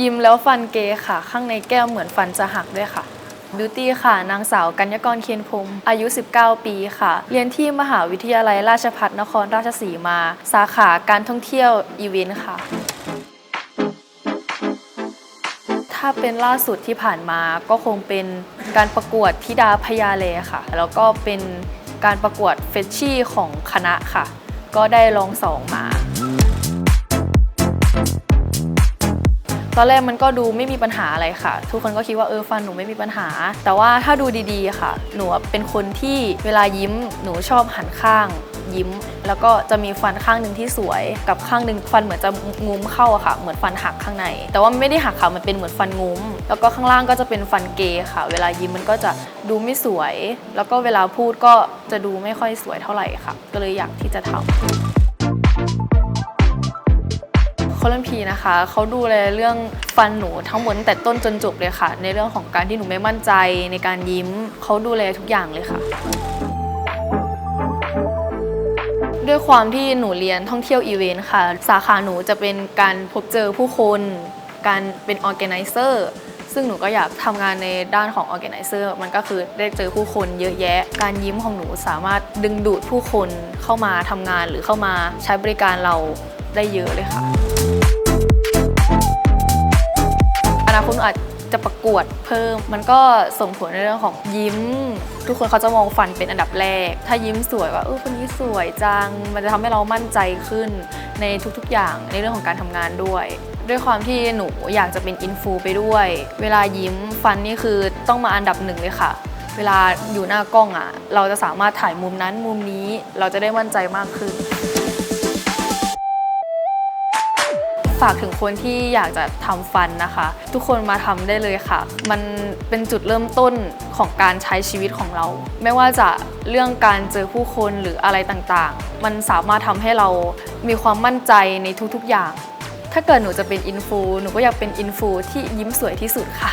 ยิ้มแล้วฟันเกยค่ะ ข้างในแก้วเหมือนฟันจะหักด้วยค่ะบิวตี้ค่ะ นางสาวกัญญากรเคียนพรมอายุ 19 ปีค่ะ เรียนที่มหาวิทยาลัยราชภัฏนครราชสีมา สาขาการท่องเที่ยวอีเวนต์ค่ะ ถ้าเป็นล่าสุดที่ผ่านมาก็คงเป็นการประกวดธิดาพยาเลค่ะ แล้วก็เป็นการประกวดเฟชชี่ของคณะค่ะ ก็ได้รองสองมา ตอนแรกมันก็ดูไม่มีปัญหาอะไรค่ะ ทุกคนก็คิดว่าเออฟันหนูไม่มีปัญหา แต่ว่าถ้าดูดีๆค่ะ หนูเป็นคนที่เวลายิ้มหนูชอบหันข้างยิ้ม แล้วก็จะมีฟันข้างหนึ่งที่สวย กับข้างหนึ่งฟันเหมือนจะงุ้มเข้าอะค่ะ เหมือนฟันหักข้างใน แต่ว่าไม่ได้หักค่ะมันเป็นเหมือนฟันงุ้ม แล้วก็ข้างล่างก็จะเป็นฟันเกยค่ะ เวลายิ้มมันก็จะดูไม่สวย แล้วก็เวลาพูดก็จะดูไม่ค่อยสวยเท่าไหร่ค่ะ ก็เลยอยากที่จะทำ ลัมพีนะคะเขาดูแลเรื่องฟันหนูทั้งหมดตั้งแต่ต้นจนจบเลยค่ะ ในเรื่องของการที่หนูไม่มั่นใจในการยิ้มเขาดูแลทุกอย่างเลยค่ะ ด้วยความที่หนูเรียนท่องเที่ยวอีเวนต์ค่ะ สาขาหนูจะเป็นการพบเจอผู้คน การเป็นออแก z นเซอร์ซึ่งหนูก็อยากทำงานในด้านของออ g a แก z นเซอร์มันก็คือได้เจอผู้คนเยอะแยะ การยิ้มของหนูสามารถดึงดูดผู้คนเข้ามาทำงานหรือเข้ามาใช้บริการเรา ได้เยอะเลยค่ะ อนาคตอาจจะประกวดเพิ่ม มันก็ส่งผลในเรื่องของยิ้ม ทุกคนเขาจะมองฟันเป็นอันดับแรก ถ้ายิ้มสวยว่าเออคนนี้สวยจัง มันจะทำให้เรามั่นใจขึ้นในทุกๆอย่างในเรื่องของการทำงานด้วย ด้วยความที่หนูอยากจะเป็นอินฟูไปด้วย เวลายิ้มฟันนี่คือต้องมาอันดับหนึ่งเลยค่ะเวลาอยู่หน้ากล้องอะ เราจะสามารถถ่ายมุมนั้นมุมนี้ เราจะได้มั่นใจมากขึ้น ฝากถึงคนที่อยากจะทำฟันนะคะ ทุกคนมาทำได้เลยค่ะ มันเป็นจุดเริ่มต้นของการใช้ชีวิตของเรา ไม่ว่าจะเรื่องการเจอผู้คนหรืออะไรต่างๆ มันสามารถทำให้เรามีความมั่นใจในทุกๆอย่าง ถ้าเกิดหนูจะเป็นอินฟูหนูก็อยากเป็นอินฟูที่ยิ้มสวยที่สุดค่ะ